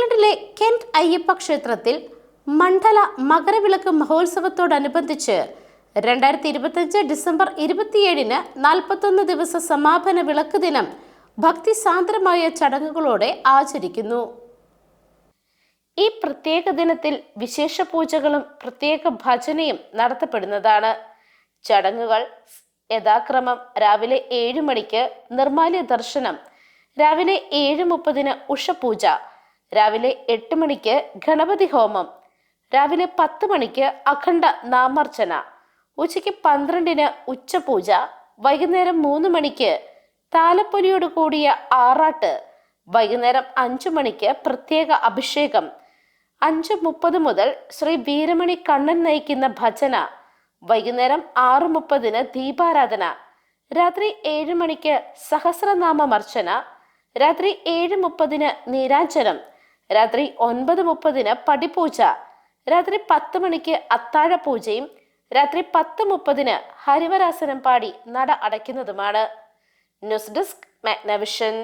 ഇംഗ്ലണ്ടിലെ കെന്റ് അയ്യപ്പ ക്ഷേത്രത്തിൽ മണ്ഡല മകരവിളക്ക് മഹോത്സവത്തോടനുബന്ധിച്ച് രണ്ടായിരത്തി ഇരുപത്തഞ്ച് ഡിസംബർ ഇരുപത്തിയേഴിന് നാൽപ്പത്തൊന്ന് ദിവസ സമാപന വിളക്ക് ദിനം ഭക്തിസാന്ദ്രമായ ചടങ്ങുകളോടെ ആചരിക്കുന്നു. ഈ പ്രത്യേക ദിനത്തിൽ വിശേഷ പൂജകളും പ്രത്യേക ഭജനയും നടത്തപ്പെടുന്നതാണ്. ചടങ്ങുകൾ യഥാക്രമം രാവിലെ ഏഴ് മണിക്ക് നിർമാല്യ ദർശനം രാവിലെ ഏഴ് മുപ്പതിന് ഉഷപൂജ രാവിലെ എട്ട് മണിക്ക് ഗണപതി ഹോമം രാവിലെ പത്ത് മണിക്ക് അഖണ്ഡ നാമർച്ചന ഉച്ചയ്ക്ക് പന്ത്രണ്ടിന് ഉച്ചപൂജ വൈകുന്നേരം മൂന്ന് മണിക്ക് താലപ്പൊലിയോട് കൂടിയ ആറാട്ട് വൈകുന്നേരം അഞ്ചു മണിക്ക് പ്രത്യേക അഭിഷേകം അഞ്ച് മുപ്പത് മുതൽ ശ്രീ വീരമണി കണ്ണൻ നയിക്കുന്ന ഭജന വൈകുന്നേരം ആറു മുപ്പതിന് ദീപാരാധന രാത്രി ഏഴ് മണിക്ക് സഹസ്രനാമമർച്ചന രാത്രി ഏഴ് മുപ്പതിന് നീരാഞ്ജനം രാത്രി ഒൻപത് മുപ്പതിന് പടിപൂജ. രാത്രി പത്ത് മണിക്ക് അത്താഴ പൂജയും രാത്രി പത്ത് മുപ്പതിന് ഹരിവരാസനം പാടി നട അടയ്ക്കുന്നതുമാണ്. News desk Magnavision.